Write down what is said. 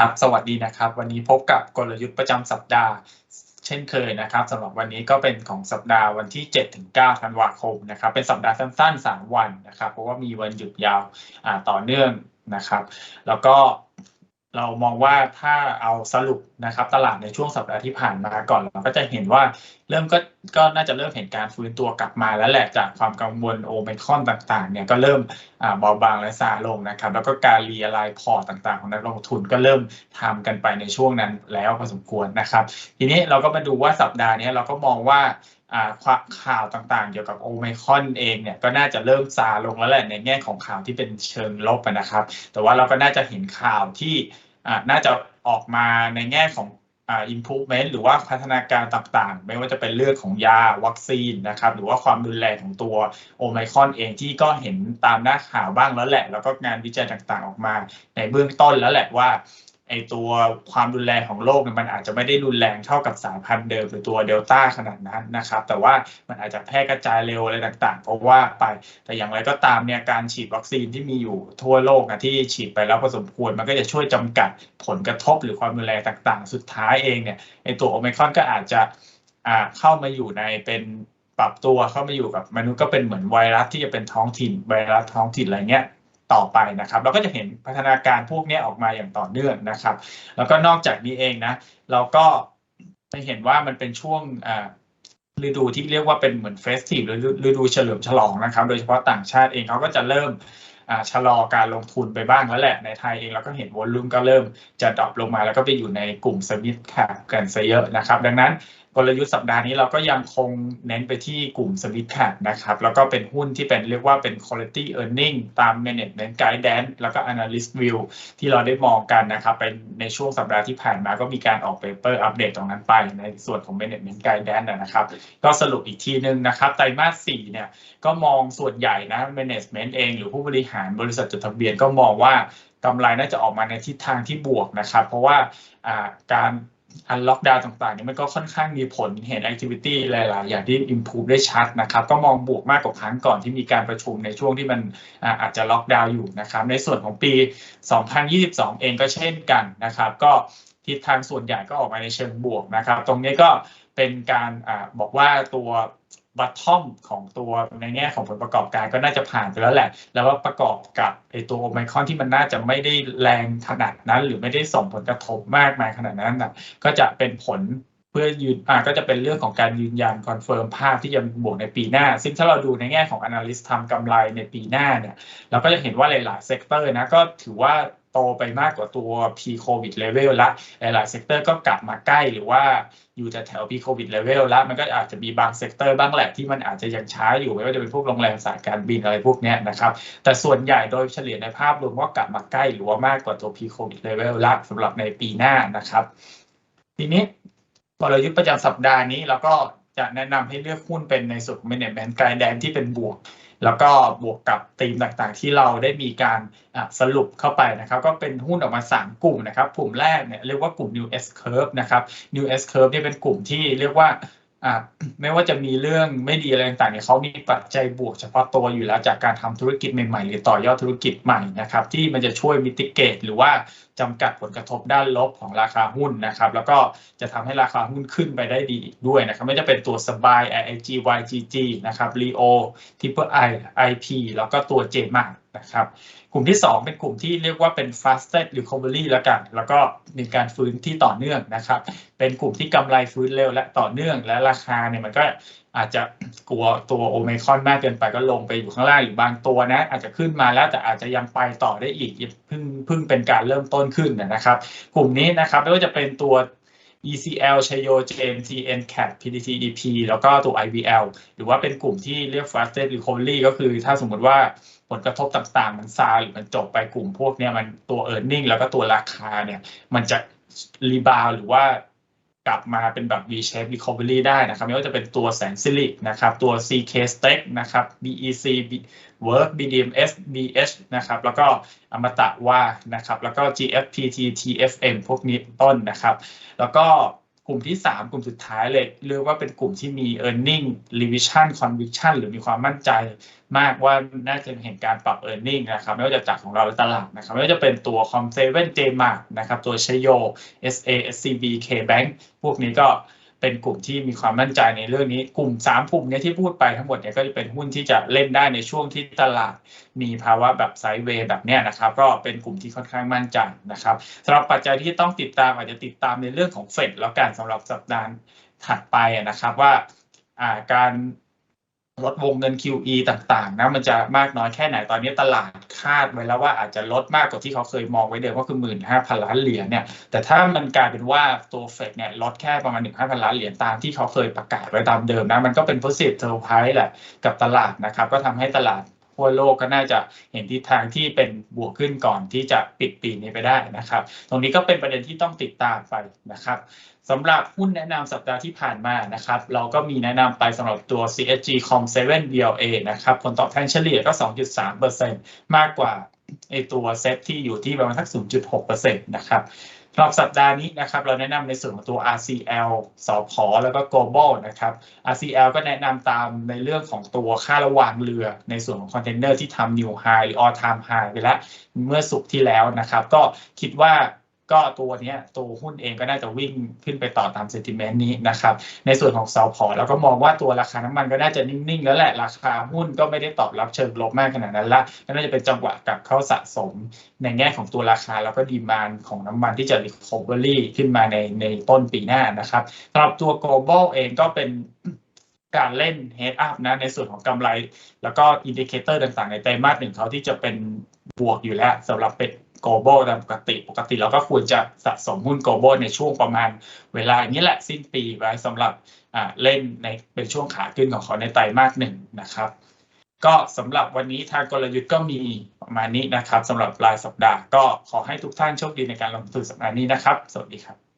ครับ สวัสดีนะครับ วันนี้พบกับกลยุทธ์ประจำสัปดาห์ เช่นเคยนะครับสำหรับวันนี้ก็เป็นของสัปดาห์วันที่7ถึง9ธันวาคมนะครับ เป็นสัปดาห์สั้นๆ 3 วันนะครับ เพราะว่ามีวันหยุดยาวต่อเนื่องนะครับ แล้วก็เรามองว่าถ้าเอาสรุปนะครับ ตลาดในช่วงสัปดาห์ที่ผ่านมาก่อนเราก็จะเห็นว่าเริ่มก็ก็น่าจะเริ่มเห็นการฟื้นตัวกลับมาแล้วแหละจากความกังวลโอไมคอนต่างๆเนี่ยก็เริ่ม เบาบางและซาลงนะครับ แล้วก็การรีอะไรพอร์ตต่างๆ ของนักลงทุนก็เริ่มทำกันไปในช่วงนั้นแล้วพอสมควรนะครับ ทีนี้เราก็มาดูว่าสัปดาห์นี้เราก็มองว่าข่าวต่างๆ เกี่ยวกับโอไมคอนเองเนี่ยก็น่าจะเริ่มซาลงแล้วแหละในแง่ของข่าวที่เป็นเชิงลบนะครับ แต่ว่าเราก็น่าจะเห็นข่าวที่น่าจะออกมาในแง่ของ improvement หรือว่าพัฒนาการต่างๆ ไม่ว่าจะเป็นเรื่องของยาวัคซีนนะครับหรือว่าความรุนแรงของตัวโอไมครอนเองที่ก็เห็นตามหน้าข่าวบ้างแล้วแหละ แล้วก็งานวิจัยต่างๆออกมาในเบื้องต้นแล้วแหละว่า ไอตัวความรุนแรงของโรคมันอาจจะไม่ได้รุนแรงเท่ากับสายพันธุ์เดิมหรือตัวเดลต้าขนาดนั้นนะครับ แต่ว่ามันอาจจะแพร่กระจายเร็วอะไรต่างๆ เพราะว่าไปแต่อย่างไรก็ตามเนี่ยการฉีดวัคซีนที่มีอยู่ทั่วโลกนะที่ฉีดไปแล้วพอสมควรมันก็จะช่วยจำกัดผลกระทบหรือความรุนแรงต่างๆ สุดท้ายเองเนี่ยไอตัวโอไมครอนก็อาจจะเข้ามาอยู่ในเป็นปรับตัวเข้ามาอยู่กับมนุษย์ก็เป็นเหมือนไวรัสที่จะเป็นท้องถิ่นไวรัสท้องถิ่นอะไรเงี้ย ต่อไปนะครับเราก็จะเห็นพัฒนาการพวกนี้ออกมาอย่างต่อเนื่องนะครับ แล้วก็นอกจากนี้เองนะเราก็จะเห็นว่ามันเป็นช่วงฤดูที่เรียกว่าเป็นเหมือนเฟสทีฟหรือฤดูเฉลิมฉลองนะครับ โดยเฉพาะต่างชาติเองเขาก็จะเริ่มชะลอการลงทุนไปบ้างแล้วแหละในไทยเองเราก็เห็นวอลลุ่มก็เริ่มจะดรอปลงมาแล้วก็ไปอยู่ในกลุ่มสมิธแคปกันซะเยอะนะครับ ดังนั้นกลยุทธ์สัปดาห์นี้เราก็ยังคงเน้นไปที่กลุ่มสวิตแคปนะครับ แล้วก็เป็นหุ้นที่เป็นเรียกว่าเป็น quality earning ตาม management guidance แล้วก็ analyst view ที่เราได้มองกันนะครับ เป็นในช่วงสัปดาห์ที่ผ่านมาก็มีการออก paper อัปเดตตรงนั้นไป ในส่วนของ management guidance นะครับ ก็สรุปอีกทีนึงนะครับไตรมาส4เนี่ยก็มองส่วนใหญ่นะ management เอง หรือผู้บริหารบริษัทจดทะเบียนก็มองว่ากำไรน่าจะออกมาในทิศทางที่บวกนะครับ เพราะว่าการ อันล็อกดาวน์ต่างๆนี่มันก็ค่อนข้างมีผลเห็นแอคทิวิตี้หลาย ๆ อย่างที่ improve ได้ชัดนะครับ ก็มองบวกมากกว่าครั้งก่อนที่มีการประชุมในช่วงที่มันอาจจะล็อกดาวน์อยู่นะครับ ในส่วนของปี 2022 เองก็เช่นกันนะครับ ก็ทิศทางส่วนใหญ่ก็ออกมาในเชิงบวกนะครับ ตรงนี้ก็เป็นการอบอกว่าตัว บัตทอมของตัวในแง่ของผลประกอบการก็น่าจะผ่านไปแล้วแหละ แล้วว่าประกอบกับไอตัวโอไมคอนที่มันน่าจะไม่ได้แรงขนาดนั้น หรือไม่ได้ส่งผลกระทบมากมายขนาดนั้นนะก็จะเป็นผลเพื่อยืนอ่าก็จะเป็นเรื่องของการยืนยันคอนเฟิร์มภาพที่จะบวกในปีหน้า ซึ่งถ้าเราดูในแง่ของ Analyst ทำกำไรในปีหน้าเนี่ย เราก็จะเห็นว่าหลาย ๆ เซกเตอร์นะก็ถือว่า โตไปมากกว่าตัว p covid level ละ หลาย ๆ เซกเตอร์ก็กลับมาใกล้หรือว่าอยู่แต่แถว p covid level ล้วมันก็อาจจะมีบางเซกเตอร์บ้างแหละที่มันอาจจะยังช้าอยู่ไม่ว่าจะเป็นพวกโรงแรมสายการบินอะไรพวกนี้นะครับ แต่ส่วนใหญ่โดยเฉลี่ยในภาพรวมก็กลับมาใกล้หรือว่ามากกว่าตัว p covid level ละสำหรับในปีหน้านะครับ ทีนี้กลยุทธ์ประจำสัปดาห์นี้เราก็จะแนะนำให้เลือกหุ้นเป็นในสุด management guidance ที่เป็นบวก แล้วก็บวกกับธีมต่างๆ ที่เราได้มีการสรุปเข้าไปนะครับ ก็เป็นหุ้นออกมา 3 กลุ่มนะครับ กลุ่มแรกเนี่ยเรียกว่ากลุ่ม New S Curve นะครับ New S Curve เนี่ยเป็นกลุ่มที่เรียกว่าไม่ว่าจะมีเรื่องไม่ดีอะไรต่างๆเนี่ยเขามีปัจจัยบวกเฉพาะตัวอยู่แล้วจากการทำธุรกิจใหม่ๆ หรือต่อยอดธุรกิจใหม่นะครับ ที่มันจะช่วยมิติเกตหรือว่า จำกัดผลกระทบด้านลบของราคาหุ้นนะครับ แล้วก็จะทำให้ราคาหุ้นขึ้นไปได้ดีด้วยนะครับ ไม่จะเป็นตัวสบาย IIG YGG นะครับ Leo Triple I IP แล้วก็ตัว j m a r นะครับ กลุ่มที่ 2 เป็นกลุ่มที่เรียกว่าเป็น fastest recovery แล้วกัน แล้วก็มีการฟื้นที่ต่อเนื่องนะครับ เป็นกลุ่มที่กำไรฟื้นเร็วและต่อเนื่องและราคาเนี่ยมันก็อาจจะกลัวตัวโอเมคอนมากเกินไปก็ลงไปอยู่ข้างล่างหรือบางตัวนะ อาจจะขึ้นมาแล้วแต่อาจจะยังไปต่อได้อีกเพิ่งเพิ่งเป็นการเริ่มต้นขึ้นนะครับ กลุ่มนี้นะครับไม่ว่าจะเป็นตัว ECL ชโยเจน TN CAT PTT EP แล้วก็ตัว IVL หรือว่าเป็นกลุ่มที่เรียก fastest recovery ก็คือถ้าสมมติว่าผลกระทบต่างๆ มันซาหรือมันจบไปกลุ่มพวกนี้มันตัว e a r n i n g แล้วก็ตัวราคาเนี่ย มันจะรีบาวหรือว่า กลับมาเป็นแบบ V shape recovery ได้นะครับ ไม่ว่าจะเป็นตัวแสนซิลิกนะครับตัว CK Stack นะครับ BEC Work BDMs BH นะครับแล้วก็อมตะว่านะครับแล้วก็ GFPT TFM พวกนี้ต้นนะครับ แล้วก็ ลุ่มที่ 3 กลุ่มสุดท้ายเลยเรียกว่าเป็นกลุ่มที่มี e a r n i n g revision conviction หรือมีความมั่นใจมากว่าน่าจะเห็นการปรับ e a r n i n g นะครับไม่ว่าจะจากของเราหรือตลาดนะครับไม่ว่าจะเป็นตัว Com7 JMark นะครับตัวชโย SA SCB KBank พวกนี้ก็ เป็นกลุ่มที่มีความมั่นใจในเรื่องนี้กลุ่ม3กลุ่มเนี้ที่พูดไปทั้งหมดเนี่ยก็จะเป็นหุ้นที่จะเล่นได้ในช่วงที่ตลาด มีภาวะแบบไซด์เวย์แบบเนี้ยนะครับ ก็เป็นกลุ่มที่ค่อนข้างมั่นใจนะครับสำหรับปัจจัยที่ต้องติดตามอาจจะติดตามในเรื่องของเฟดแล้วกันสำหรับสัปดาห์ถัดไปนะครับว่าการ ลดวงเงิน QE ต่างๆนะมันจะมากน้อยแค่ไหนตอนนี้ตลาดคาดไว้แล้วว่าอาจจะลดมากกว่าที่เขาเคยมองไว้เดิมก็คือ 15,000 ล้านเหรียญเนี่ยแต่ถ้ามันกลายเป็นว่าตัวเฟดเนี่ยลดแค่ประมาณ 1,500ล้านเหรียญตามที่เขาเคยประกาศไว้ตามเดิมนะมันก็เป็น positive surprise แหละกับตลาดนะครับก็ทำให้ตลาด ทั่วโลกก็น่าจะเห็นทิศทางที่เป็นบวกขึ้นก่อนที่จะปิดปีนี้ไปได้นะครับ ตรงนี้ก็เป็นประเด็นที่ต้องติดตามไปนะครับสำหรับหุ้นแนะนำสัปดาห์ที่ผ่านมานะครับ เราก็มีแนะนำไปสำหรับตัว CSG Com 7 BLA นะครับ ผลตอบแทนเฉลี่ยก็ 2.3%มากกว่าไอตัวเซ็ตที่อยู่ที่ประมาณสัก0.6%นะครับ สำหรับสัปดาห์นี้นะครับเราแนะนำในส่วนของตัว RCL สพอแล้วก็ Global นะครับ RCL ก็แนะนำตามในเรื่องของตัวค่าระวางเรือ ในส่วนของคอนเทนเนอร์ที่ทำ New High หรือ All Time High ไปแล้วเมื่อสุกที่แล้วนะครับ ก็คิดว่า ก็ตัวเนี้ยตัวหุ้นเองก็น่าจะวิ่งขึ้นไปต่อตามเซนติเมนต์นี้นะครับ ในส่วนของเซาพอร์แล้วก็มองว่าตัวราคาน้ำมันก็น่าจะนิ่ง ๆ แล้วแหละ ราคาหุ้นก็ไม่ได้ตอบรับเชิงลบมากขนาดนั้นละก็น่าจะเป็นจังหวะกลับเข้าสะสม ในแง่ของตัวราคาแล้วก็ดีมานของน้ำมันที่จะ recovery ขึ้นมาในในต้นปีหน้านะครับสำหรับตัว global เองก็เป็นการเล่น head up นะในส่วนของกำไร แล้วก็อินดิเคเตอร์ต่างๆ ในไตรมาสหนึ่งเขาที่จะเป็นบวกอยู่แล้วสำหรับเป็น global ตามปกติ ปกติเราก็ควรจะสะสมหุ้น global ในช่วงประมาณเวลาอย่างนี้แหละสิ้นปีไว้สำหรับเล่นในเป็นช่วงขาขึ้นของเขาในไตรมาสหนึ่งนะครับ ก็สำหรับวันนี้ทางกลยุทธ์ก็มีประมาณนี้นะครับสำหรับรายสัปดาห์ก็ขอให้ทุกท่านโชคดีในการลงทุนสัปดาห์นี้นะครับ สวัสดีครับ